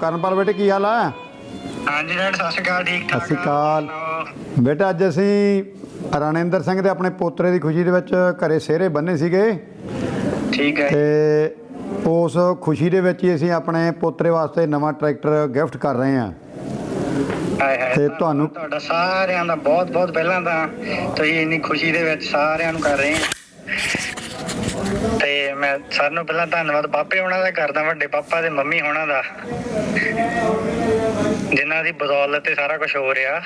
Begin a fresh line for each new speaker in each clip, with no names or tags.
ਕਰਨਪਾਲ ਬੇਟੇ ਕੀ ਹਾਲ ਆ?
ਹਾਂਜੀ ਡੈਡ ਸਤਿ ਸ਼੍ਰੀ ਅਕਾਲ ਠੀਕ ਠਾਕ
ਸਤਿ ਸ਼੍ਰੀ ਅਕਾਲ। ਬੇਟਾ ਅੱਜ ਅਸੀਂ ਰਣਿੰਦਰ ਸਿੰਘ ਦੇ ਆਪਣੇ ਪੋਤਰੇ ਦੀ ਖੁਸ਼ੀ ਦੇ ਵਿੱਚ ਘਰੇ ਸਿਹਰੇ ਬੰਨੇ ਸੀਗੇ।
ਠੀਕ ਹੈ
ਤੇ ਉਸ ਖੁਸ਼ੀ ਦੇ ਵਿੱਚ ਹੀ ਅਸੀਂ ਆਪਣੇ ਪੋਤਰੇ ਵਾਸਤੇ ਨਵਾਂ ਟਰੈਕਟਰ ਗਿਫਟ ਕਰ ਰਹੇ ਹਾਂ। ਤੇ ਤੁਹਾਨੂੰ-
ਤੁਹਾਡਾ ਸਾਰਿਆਂ ਦਾ ਬਹੁਤ ਬਹੁਤ ਪਹਿਲਾਂ ਤਾਂ ਤੁਸੀਂ ਇੰਨੀ ਖੁਸ਼ੀ ਦੇ ਵਿੱਚ ਸਾਰਿਆਂ ਨੂੰ ਕਰ ਰਹੇ ਹੋ। ਤੇ ਮੈਂ ਸਾਰਿਆਂ ਨੂੰ ਪਹਿਲਾਂ ਧੰਨਵਾਦ, ਪਾਪੇ ਹੋਣਾ ਦਾ ਕਰਦਾ, ਵੱਡੇ ਪਾਪਾ ਤੇ ਮੰਮੀ ਹੋਣਾ ਦਾ। ਜਿਨ੍ਹਾਂ ਦੀ ਬਦੌਲਤ ਤੇ ਸਾਰਾ ਕੁਝ ਹੋ ਰਿਹਾ।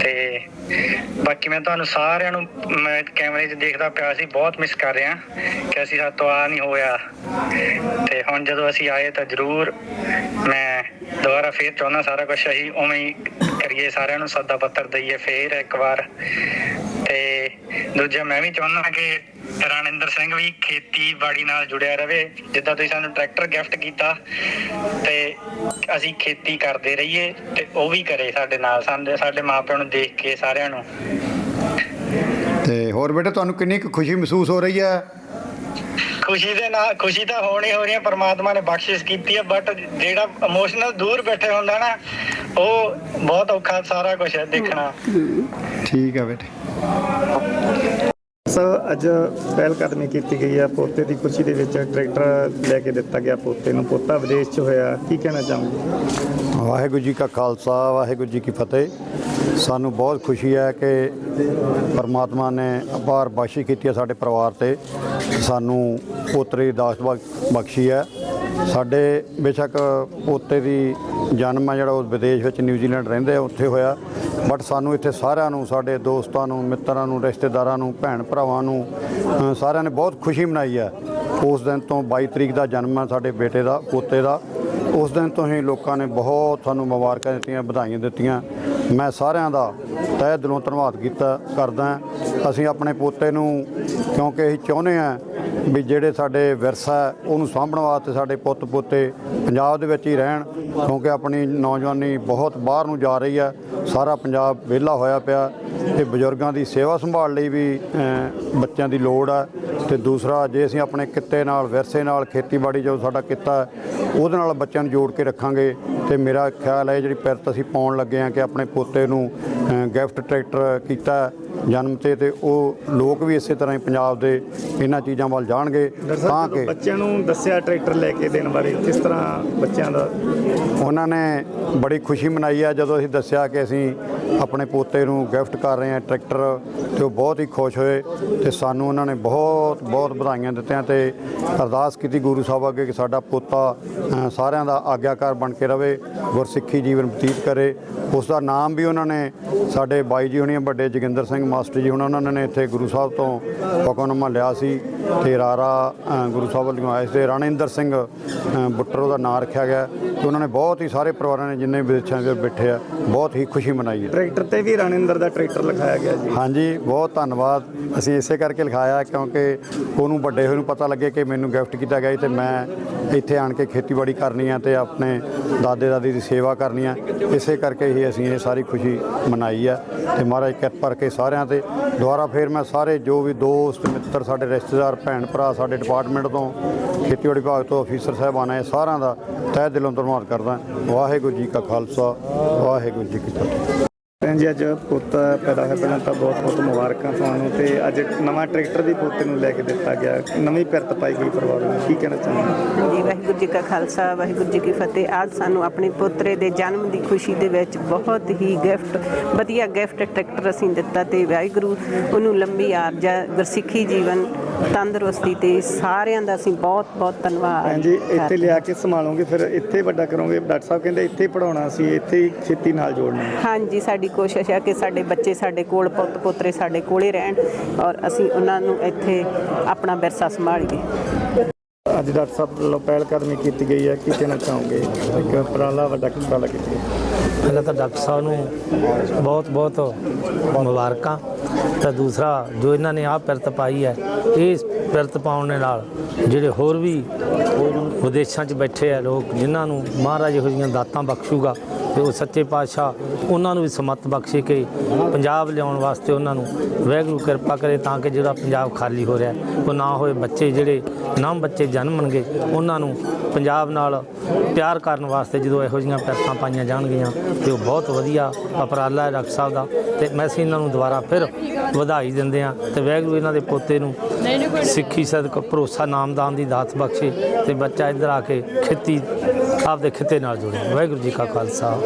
ਤੇ ਬਾਕੀ ਮੈਂ ਤੁਹਾਨੂੰ ਸਾਰਿਆਂ ਨੂੰ, ਮੈਂ ਕੈਮਰੇ 'ਚ ਦੇਖਦਾ ਪਿਆ ਸੀ, ਬਹੁਤ ਮਿਸ ਕਰ ਰਿਹਾ। ਕਿ ਅਸੀਂ ਸਾਤੋਂ ਆ ਨਹੀਂ ਹੋਇਆ। ਤੇ ਹੁਣ ਜਦੋਂ ਅਸੀਂ ਆਏ ਤਾਂ ਜ਼ਰੂਰ ਮੈਂ ਦੁਬਾਰਾ ਫੇਰ ਚਾਹੁੰਦਾ ਸਾਰਾ ਕੁਝ ਅਸੀਂ ਉਵੇਂ ਹੀ ਕਰੀਏ, ਸਾਰਿਆਂ ਨੂੰ ਸੱਦਾ ਪੱਤਰ ਦਈਏ ਫੇਰ ਇੱਕ ਵਾਰ। ਤੇ ਦੂਜਾ ਮੈਂ ਵੀ ਚਾਹੁੰਦਾ ਕਿ ਰਣਿੰਦਰ ਸਿੰਘ ਵੀ ਖੇਤੀਬਾੜੀ ਨਾਲ ਜੁੜਿਆ ਰਵੇ ਜਿੱਦਾਂ ਤੁਸੀਂ ਸਾਨੂੰ ਟਰੈਕਟਰ ਗਿਫਟ ਕੀਤਾ ਤੇ ਅਸੀਂ ਖੇਤੀ ਕਰਦੇ ਰਹੀਏ ਤੇ ਉਹ ਵੀ ਕਰੇ ਸਾਡੇ ਨਾਲ ਸਾਡੇ ਸਾਡੇ ਮਾਪਿਆਂ ਨੂੰ ਦੇਖ ਕੇ ਸਾਰਿਆਂ ਨੂੰ।
ਤੇ ਹੋਰ ਬੇਟੇ ਤੁਹਾਨੂੰ ਕਿੰਨੀ ਕੁ ਖੁਸ਼ੀ ਮਹਿਸੂਸ ਹੋ ਰਹੀ ਹੈ?
ਖੁਸ਼ੀ ਦੇ ਨਾਲ ਖੁਸ਼ੀ ਤਾਂ ਹੋਣੀ ਹੋ ਰਹੀ ਹੈ ਪਰਮਾਤਮਾ ਨੇ ਬਖਸ਼ਿਸ਼ ਕੀਤੀ ਹੈ ਬਟ ਜਿਹੜਾ ਇਮੋਸ਼ਨਲ ਦੂਰ ਬੈਠੇ ਹੁੰਦਾ ਨਾ ਉਹ ਬਹੁਤ ਔਖਾ ਸਾਰਾ ਕੁਝ ਦੇਖਣਾ।
ਠੀਕ ਹੈ ਬੇਟੇ।
ਸਰ, ਅੱਜ ਪਹਿਲ ਕਦਮੀ ਕੀਤੀ ਗਈ ਹੈ ਪੋਤੇ ਦੀ ਖੁਸ਼ੀ ਦੇ ਵਿੱਚ ਟਰੈਕਟਰ ਲੈ ਕੇ ਦਿੱਤਾ ਗਿਆ ਪੋਤੇ ਨੂੰ। ਪੋਤਾ ਵਿਦੇਸ਼ 'ਚ ਹੋਇਆ, ਕੀ ਕਹਿਣਾ ਚਾਹੋਗੇ?
ਵਾਹਿਗੁਰੂ ਜੀ ਕਾ ਖਾਲਸਾ, ਵਾਹਿਗੁਰੂ ਜੀ ਕੀ ਫਤਿਹ। ਸਾਨੂੰ ਬਹੁਤ ਖੁਸ਼ੀ ਹੈ ਕਿ ਪਰਮਾਤਮਾ ਨੇ ਅਪਾਰ ਬਖਸ਼ਿਸ਼ ਕੀਤੀ ਹੈ ਸਾਡੇ ਪਰਿਵਾਰ ਤੇ। ਸਾਨੂੰ ਪੋਤਰੇ ਦੀ ਦਾਸ ਬਖਸ਼ੀ ਹੈ। ਸਾਡੇ ਬੇਸ਼ੱਕ ਪੋਤੇ ਦੀ ਜਨਮ ਹੈ ਜਿਹੜਾ ਉਹ ਵਿਦੇਸ਼ ਵਿੱਚ ਨਿਊਜ਼ੀਲੈਂਡ ਰਹਿੰਦੇ ਆ, ਉੱਥੇ ਹੋਇਆ। ਬਟ ਸਾਨੂੰ ਇੱਥੇ ਸਾਰਿਆਂ ਨੂੰ, ਸਾਡੇ ਦੋਸਤਾਂ ਨੂੰ, ਮਿੱਤਰਾਂ ਨੂੰ, ਰਿਸ਼ਤੇਦਾਰਾਂ ਨੂੰ, ਭੈਣ ਭਰਾਵਾਂ ਨੂੰ ਸਾਰਿਆਂ ਨੇ ਬਹੁਤ ਖੁਸ਼ੀ ਮਨਾਈ ਹੈ। ਉਸ ਦਿਨ ਤੋਂ 22 ਤਰੀਕ ਦਾ ਜਨਮ ਹੈ ਸਾਡੇ ਬੇਟੇ ਦਾ, ਪੋਤੇ ਦਾ। ਉਸ ਦਿਨ ਤੋਂ ਹੀ ਲੋਕਾਂ ਨੇ ਬਹੁਤ ਸਾਨੂੰ ਮੁਬਾਰਕਾਂ ਦਿੱਤੀਆਂ, ਵਧਾਈਆਂ ਦਿੱਤੀਆਂ। ਮੈਂ ਸਾਰਿਆਂ ਦਾ ਤਹਿ ਦਿਲੋਂ ਧੰਨਵਾਦ ਕੀਤਾ, ਕਰਦਾ ਅਸੀਂ ਆਪਣੇ ਪੋਤੇ ਨੂੰ, ਕਿਉਂਕਿ ਅਸੀਂ ਚਾਹੁੰਦੇ ਹਾਂ ਵੀ ਜਿਹੜੇ ਸਾਡੇ ਵਿਰਸਾ ਹੈ, ਉਹਨੂੰ ਸਾਂਭਣ ਵਾਸਤੇ ਸਾਡੇ ਪੁੱਤ ਪੋਤੇ ਪੰਜਾਬ ਦੇ ਵਿੱਚ ਹੀ ਰਹਿਣ ਕਿਉਂਕਿ ਆਪਣੀ ਨੌਜਵਾਨੀ ਬਹੁਤ ਬਾਹਰ ਨੂੰ ਜਾ ਰਹੀ ਹੈ ਸਾਰਾ ਪੰਜਾਬ ਵਿਹਲਾ ਹੋਇਆ ਪਿਆ। ਤੇ ਬਜ਼ੁਰਗਾਂ ਦੀ ਸੇਵਾ ਸੰਭਾਲ ਲਈ ਵੀ ਬੱਚਿਆਂ ਦੀ ਲੋੜ ਹੈ ਤੇ ਦੂਸਰਾ ਜੇ ਅਸੀਂ ਆਪਣੇ ਕਿੱਤੇ ਨਾਲ ਵਿਰਸੇ ਨਾਲ ਖੇਤੀਬਾੜੀ ਜੋ ਸਾਡਾ ਕਿੱਤਾ ਉਹਦੇ ਨਾਲ ਬੱਚਿਆਂ ਨੂੰ ਜੋੜ ਕੇ ਰੱਖਾਂਗੇ। ਤੇ ਮੇਰਾ ਖਿਆਲ ਹੈ ਜਿਹੜੀ ਪਿਰਤ ਅਸੀਂ ਪਾਉਣ ਲੱਗੇ ਹਾਂ ਕਿ ਆਪਣੇ ਪੋਤੇ ਨੂੰ ਗਿਫਟ ਟਰੈਕਟਰ ਕੀਤਾ ਜਨਮ ਤੇ ਤੇ ਉਹ ਲੋਕ ਵੀ ਇਸੇ ਤਰ੍ਹਾਂ ਹੀ ਪੰਜਾਬ ਦੇ ਇਹਨਾਂ ਚੀਜ਼ਾਂ ਵੱਲ ਜਾਣਗੇ। ਤਾਂ ਕਿ
ਬੱਚਿਆਂ ਨੂੰ ਦੱਸਿਆ ਟਰੈਕਟਰ ਲੈ ਕੇ ਦੇਣ ਬਾਰੇ ਕਿਸ ਤਰ੍ਹਾਂ ਬੱਚਿਆਂ ਦਾ?
ਉਹਨਾਂ ਨੇ ਬੜੀ ਖੁਸ਼ੀ ਮਨਾਈ ਹੈ ਜਦੋਂ ਅਸੀਂ ਦੱਸਿਆ ਕਿ ਅਸੀਂ ਆਪਣੇ ਪੋਤੇ ਨੂੰ ਗਿਫਟ ਕਰ ਰਹੇ ਹਾਂ ਟਰੈਕਟਰ ਤੇ ਉਹ ਬਹੁਤ ਹੀ ਖੁਸ਼ ਹੋਏ ਤੇ ਸਾਨੂੰ ਉਹਨਾਂ ਨੇ ਬਹੁਤ ਬਹੁਤ ਵਧਾਈਆਂ ਦਿੱਤੀਆਂ ਤੇ ਅਰਦਾਸ ਕੀਤੀ ਗੁਰੂ ਸਾਹਿਬ ਅੱਗੇ ਕਿ ਸਾਡਾ ਪੋਤਾ ਸਾਰਿਆਂ ਦਾ ਆਗਿਆਕਾਰ ਬਣ ਕੇ ਰਵੇ ਗੁਰਸਿੱਖੀ ਜੀਵਨ ਬਤੀਤ ਕਰੇ। ਉਸ ਦਾ ਨਾਮ ਵੀ ਉਹਨਾਂ ਨੇ ਸਾਡੇ ਬਾਈ ਜੀ ਹੁਣੀ ਵੱਡੇ ਜੋਗਿੰਦਰ ਸਿੰਘ ਮਾਸਟਰ ਜੀ ਹੁਣ ਉਹਨਾਂ ਨੇ ਇੱਥੇ ਗੁਰੂ ਸਾਹਿਬ ਤੋਂ ਹੁਕਮਨਾਮਾ ਲਿਆ ਸੀ ਤੇ ਰਾਰਾ ਗੁਰੂ ਸਾਹਿਬ ਵੱਲੋਂ ਆਏ ਸੀ ਤੇ ਰਾਣੇਂਦਰ ਸਿੰਘ ਅ, ਬੁੱਟਰ ਉਹਦਾ ਨਾਂ ਰੱਖਿਆ ਗਿਆ ਤੇ ਉਹਨਾਂ ਨੇ ਬਹੁਤ ਹੀ ਸਾਰੇ ਪਰਿਵਾਰਾਂ ਨੇ ਜਿੰਨੇ ਵਿਦੇਸ਼ਾਂ ਵਿੱਚ ਬੈਠੇ ਆ ਬਹੁਤ ਹੀ ਖੁਸ਼ੀ ਮਨਾਈ ਹੈ
ਟਰੈਕਟਰ ਤੇ ਵੀ ਰਣਿੰਦਰ ਦਾ ਟਰੈਕਟਰ ਲਿਖਾਇਆ ਗਿਆ ਜੀ।
ਹਾਂਜੀ, ਬਹੁਤ ਧੰਨਵਾਦ। ਅਸੀਂ ਇਸੇ ਕਰਕੇ ਲਿਖਾਇਆ ਕਿਉਂਕਿ ਉਹਨੂੰ ਵੱਡੇ ਹੋਏ ਨੂੰ ਪਤਾ ਲੱਗੇ ਕਿ ਮੈਨੂੰ ਗਿਫਟ ਕੀਤਾ ਗਿਆ ਸੀ ਤੇ ਮੈਂ ਇੱਥੇ ਆਣ ਕੇ ਖੇਤੀਬਾੜੀ ਕਰਨੀ ਆ ਤੇ ਆਪਣੇ ਦਾਦੇ ਦਾਦੀ ਦੀ ਸੇਵਾ ਕਰਨੀ ਆ। ਇਸੇ ਕਰਕੇ ਹੀ ਅਸੀਂ ਇਹ ਸਾਰੀ ਖੁਸ਼ੀ ਮਨਾਈ ਆ ਤੇ ਮਹਾਰਾਜ ਕਿਰਪਾ ਕਰਕੇ ਸਾਰਿਆਂ ਤੇ। ਦੁਬਾਰਾ ਫੇਰ ਮੈਂ ਸਾਰੇ ਜੋ ਵੀ ਦੋਸਤ, ਮਿੱਤਰ, ਸਾਡੇ ਰਿਸ਼ਤੇਦਾਰ, ਭੈਣ ਭਰਾ, ਸਾਡੇ ਡਿਪਾਰਟਮੈਂਟ ਤੋਂ, ਖੇਤੀਬਾੜੀ ਵਿਭਾਗ ਤੋਂ ਅਫੀਸਰ ਸਾਹਿਬਾਨ ਆਏ, ਸਾਰਿਆਂ ਦਾ ਤਹਿ ਦਿਲੋਂ ਧੰਨਵਾਦ ਕਰਦਾ। ਵਾਹਿਗੁਰੂ ਜੀ ਕਾ ਖਾਲਸਾ, ਵਾਹਿਗੁਰੂ ਜੀ ਕੀ ਫਤਿਹ।
ਭੈਣ ਜੀ, ਅੱਜ ਪੁੱਤ ਪੈਦਾ ਹੋਇਆ, ਪਹਿਲਾਂ ਤਾਂ ਬਹੁਤ ਬਹੁਤ ਮੁਬਾਰਕਾਂ ਤੁਹਾਨੂੰ ਤੇ ਅੱਜ ਨਵਾਂ ਟਰੈਕਟਰ ਵੀ ਪੋਤੇ ਨੂੰ ਲੈ ਕੇ ਦਿੱਤਾ ਗਿਆ। ਨਵੀਂ ਪਿਰਤ ਪਾਈ ਗਈ ਪਰਿਵਾਰ ਨੂੰ, ਕੀ ਕਹਿਣਾ ਚਾਹੁੰਦੇ
ਹਾਂਜੀ, ਵਾਹਿਗੁਰੂ ਜੀ ਕਾ ਖਾਲਸਾ, ਵਾਹਿਗੁਰੂ ਜੀ ਕੀ ਫਤਿਹ। ਅੱਜ ਸਾਨੂੰ ਆਪਣੇ ਪੁੱਤਰੇ ਦੇ ਜਨਮ ਦੀ ਖੁਸ਼ੀ ਦੇ ਵਿੱਚ ਬਹੁਤ ਹੀ ਗਿਫਟ, ਵਧੀਆ ਗਿਫਟ ਟਰੈਕਟਰ ਅਸੀਂ ਦਿੱਤਾ ਤੇ ਵਾਹਿਗੁਰੂ ਉਹਨੂੰ ਲੰਬੀ ਆਰਜਾ, ਗੁਰਸਿੱਖੀ ਜੀਵਨ ਤੰਦਰੁਸਤੀ ਤੇ ਸਾਰਿਆਂ ਦਾ ਅਸੀਂ ਬਹੁਤ ਬਹੁਤ ਧੰਨਵਾਦ
ਭੈਣ ਜੀ ਇੱਥੇ ਲਿਆ ਕੇ ਸੰਭਾਲੋਗੇ ਫਿਰ ਇੱਥੇ ਵੱਡਾ ਕਰੋਗੇ। ਡਾਕਟਰ ਸਾਹਿਬ ਕਹਿੰਦੇ ਇੱਥੇ ਪੜਾਉਣਾ ਸੀ ਇੱਥੇ ਖੇਤੀ ਨਾਲ ਜੋੜਨਾ।
ਹਾਂਜੀ ਸਾਡੀ ਕੋਸ਼ਿਸ਼ ਹੈ ਕਿ ਸਾਡੇ ਬੱਚੇ ਸਾਡੇ ਕੋਲ ਪੁੱਤ ਪੁੱਤਰੇ ਸਾਡੇ ਕੋਲੇ ਰਹਿਣ ਔਰ ਅਸੀਂ ਉਹਨਾਂ ਨੂੰ ਇੱਥੇ ਆਪਣਾ ਵਿਰਸਾ ਸੰਭਾਲੀਏ।
ਅੱਜ ਡਾਕਟਰ ਸਾਹਿਬ ਵੱਲੋਂ ਪਹਿਲ ਕਦਮੀ ਕੀਤੀ ਗਈ ਹੈ। ਕੀ ਕਹਿਣਾ ਚਾਹੋਗੇ? ਇੱਕ ਉਪਰਾਲਾ ਵੱਡਾ ਉਪਰਾਲਾ ਕੀਤਾ ਗਿਆ।
ਪਹਿਲਾਂ ਤਾਂ ਡਾਕਟਰ ਸਾਹਿਬ ਨੂੰ ਬਹੁਤ ਬਹੁਤ ਮੁਬਾਰਕਾਂ। ਤੇ ਦੂਸਰਾ, ਜੋ ਇਹਨਾਂ ਨੇ ਆਹ ਪਿਰਤ ਪਾਈ ਹੈ ਇਹ ਪਿਰਤ ਪਾਉਣ ਦੇ ਨਾਲ ਜਿਹੜੇ ਹੋਰ ਵੀ ਵਿਦੇਸ਼ਾਂ 'ਚ ਬੈਠੇ ਆ ਲੋਕ, ਜਿਨ੍ਹਾਂ ਨੂੰ ਮਹਾਰਾਜ ਇਹੋ ਜਿਹੀਆਂ ਦਾਤਾਂ ਬਖਸ਼ੂਗਾ ਤੇ ਉਹ ਸੱਚੇ ਪਾਤਸ਼ਾਹ ਉਹਨਾਂ ਨੂੰ ਵੀ ਸਮਤ ਬਖਸ਼ੇ ਕਿ ਪੰਜਾਬ ਲਿਆਉਣ ਵਾਸਤੇ ਉਹਨਾਂ ਨੂੰ ਵਾਹਿਗੁਰੂ ਕਿਰਪਾ ਕਰੇ ਤਾਂ ਕਿ ਜਿਹੜਾ ਪੰਜਾਬ ਖਾਲੀ ਹੋ ਰਿਹਾ ਉਹ ਨਾ ਹੋਏ ਬੱਚੇ ਜਿਹੜੇ ਨਵ ਬੱਚੇ ਜਨਮਣਗੇ ਉਹਨਾਂ ਨੂੰ ਪੰਜਾਬ ਨਾਲ ਪਿਆਰ ਕਰਨ ਵਾਸਤੇ ਜਦੋਂ ਇਹੋ ਜਿਹੀਆਂ ਪੈਰਤਾਂ ਪਾਈਆਂ ਜਾਣਗੀਆਂ ਤੇ ਉਹ ਬਹੁਤ ਵਧੀਆ ਉਪਰਾਲਾ ਹੈ ਡਾਕਟਰ ਸਾਹਿਬ ਦਾ ਤੇ ਮੈਂ ਅਸੀਂ ਇਹਨਾਂ ਨੂੰ ਦੁਬਾਰਾ ਫਿਰ ਵਧਾਈ ਦਿੰਦੇ ਆ ਤੇ ਵਾਹਿਗੁਰੂ ਇਹਨਾਂ ਦੇ ਪੋਤੇ ਨੂੰ ਸਿੱਖੀ ਸਦਕ ਭਰੋਸਾ ਨਾਮਦਾਨ ਦੀ ਦਾਤ ਬਖਸ਼ੇ ਤੇ ਬੱਚਾ ਇੱਧਰ ਆ ਕੇ ਖੇਤੀ ਆਪਦੇ ਖਿੱਤੇ ਨਾਲ ਜੁੜੇ। ਵਾਹਿਗੁਰੂ ਜੀ ਕਾ ਖਾਲਸਾ।